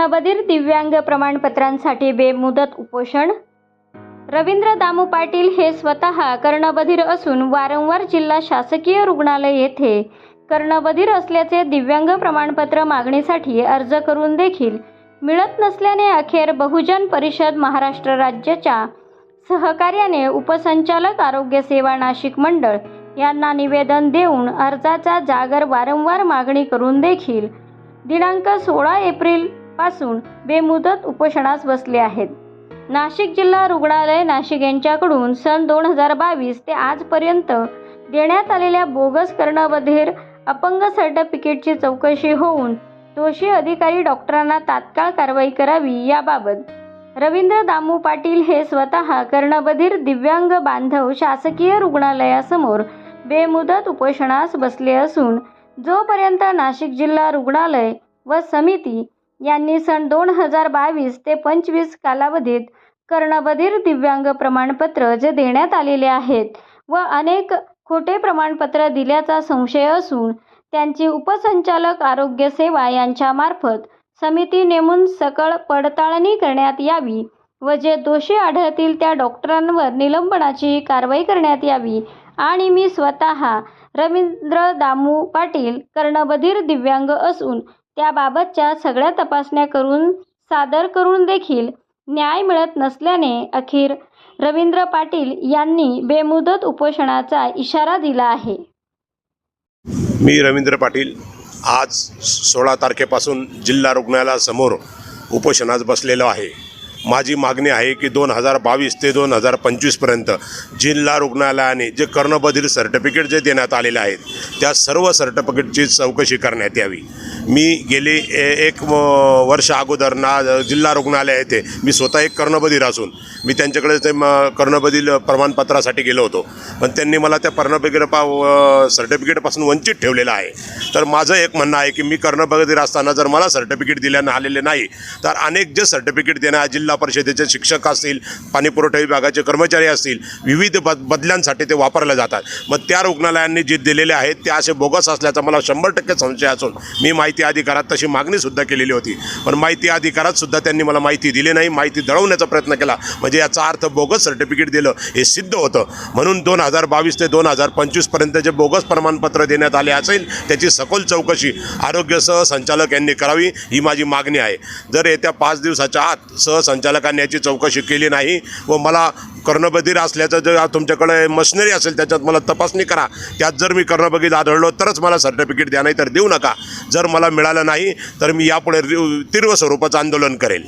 कर्णबधीर दिव्यांग प्रमाणपत्रांसाठी बेमुदत उपोषण? रवींद्र दामू पाटील हे स्वतः कर्णबधीर असून वारंवार जिल्हा शासकीय रुग्णालय येथे कर्णबधीर असल्याचे दिव्यांग प्रमाणपत्र मागणीसाठी अर्ज करून देखील मिळत नसल्याने अखेर बहुजन परिषद महाराष्ट्र राज्याच्या सहकार्याने उपसंचालक आरोग्य सेवा नाशिक मंडळ यांना निवेदन देऊन अर्जाचा जागर वारंवार मागणी करून देखील दिनांक सोळा एप्रिल पासून बेमुदत उपोषणास बसले आहेत. नाशिक जिल्हा रुग्णालय नाशिक यांच्याकडून सन दोन हजार बावीस ते आजपर्यंत देण्यात आलेल्या बोगस कर्णबधेर अपंग सर्टिफिकेटची चौकशी होऊन दोषी अधिकारी डॉक्टरांना तात्काळ कारवाई करावी याबाबत रवींद्र दामू पाटील हे स्वतः कर्णबधीर दिव्यांग बांधव शासकीय रुग्णालयासमोर बेमुदत उपोषणास बसले असून जोपर्यंत नाशिक जिल्हा रुग्णालय व समिती यांनी सन दोन हजार बावीस ते पंचवीस कालावधीत कर्णबधीर दिव्यांग प्रमाणपत्र जे देण्यात आलेले आहेत व अनेक खोटे प्रमाणपत्र दिल्याचा संशय असून त्यांची उपसंचालक आरोग्य सेवा यांच्यामार्फत समिती नेमून सकळ पडताळणी करण्यात यावी व जे दोषी आढळतील त्या डॉक्टरांवर निलंबनाची कारवाई करण्यात यावी. आणि मी स्वतः रवींद्र दामू पाटील कर्णबधीर दिव्यांग असून त्याबाबतच्या सगळ्या तपासण्या करून सादर करून देखील न्याय मिळत नसल्याने अखेर रवींद्र पाटील यांनी बेमुदत उपोषणाचा इशारा दिला आहे. मी रवींद्र पाटील आज सोळा तारखेपासून जिल्हा रुग्णालयासमोर उपोषणास बसलेलो आहे. माझी मागणी आहे की दोन हजार बावीस ते दोन हजार पंचवीसपर्यंत जिल्हा रुग्णालयाने जे कर्णबधीर सर्टिफिकेट जे देण्यात आलेले आहेत त्या सर्व सर्टिफिकेटची चौकशी करण्यात यावी. मी गेली ए एक वर्ष अगोदर ना जिल्हा रुग्णालय येथे. मी स्वतः एक कर्णबधीर असून मी त्यांच्याकडे ते म कर्णबधीर प्रमाणपत्रासाठी गेलो होतो. पण त्यांनी मला त्या कर्णबधीर पा सर्टिफिकेटपासून वंचित ठेवलेलं आहे. तर माझं एक म्हणणं आहे की मी कर्णबधीर असताना जर मला सर्टिफिकेट दिल्यानं आलेले नाही तर अनेक जे सर्टिफिकेट देण्या जिल्हा परिषदेचे शिक्षक असतील पाणीपुरवठा विभागाचे कर्मचारी असतील विविध बद बदल्यांसाठी ते वापरले जातात. मग त्या रुग्णालयांनी जे दिलेले आहेत ते असे बोगस असल्याचा मला शंभर टक्के संशय असून मी माहिती अधिकारात तशी मागणीसुद्धा केलेली होती. पण माहिती अधिकारात सुद्धा त्यांनी मला माहिती दिली नाही माहिती दळवण्याचा प्रयत्न केला. म्हणजे याचा अर्थ बोगस सर्टिफिकेट दिलं हे सिद्ध होतं. म्हणून दोन हजार बावीस ते दोन हजार पंचवीसपर्यंत जे बोगस प्रमाणपत्र देण्यात आले असेल त्याची सखोल चौकशी आरोग्य सहसंचालक यांनी करावी ही माझी मागणी आहे. जर येत्या पाच दिवसाच्या आत सहसंचालकांनी याची चौकशी केली नाही व मला कर्णबधीर असल्याचं जर तुमच्याकडे मशिनरी असेल त्याच्यात मला तपासणी करा. त्यात जर मी कर्णबधीर आढळलो तरच मला सर्टिफिकेट द्या नाही तर देऊ नका. जर मला मिळालं नाही तर मी यापुढे तीव्र स्वरूपाचं आंदोलन करेल.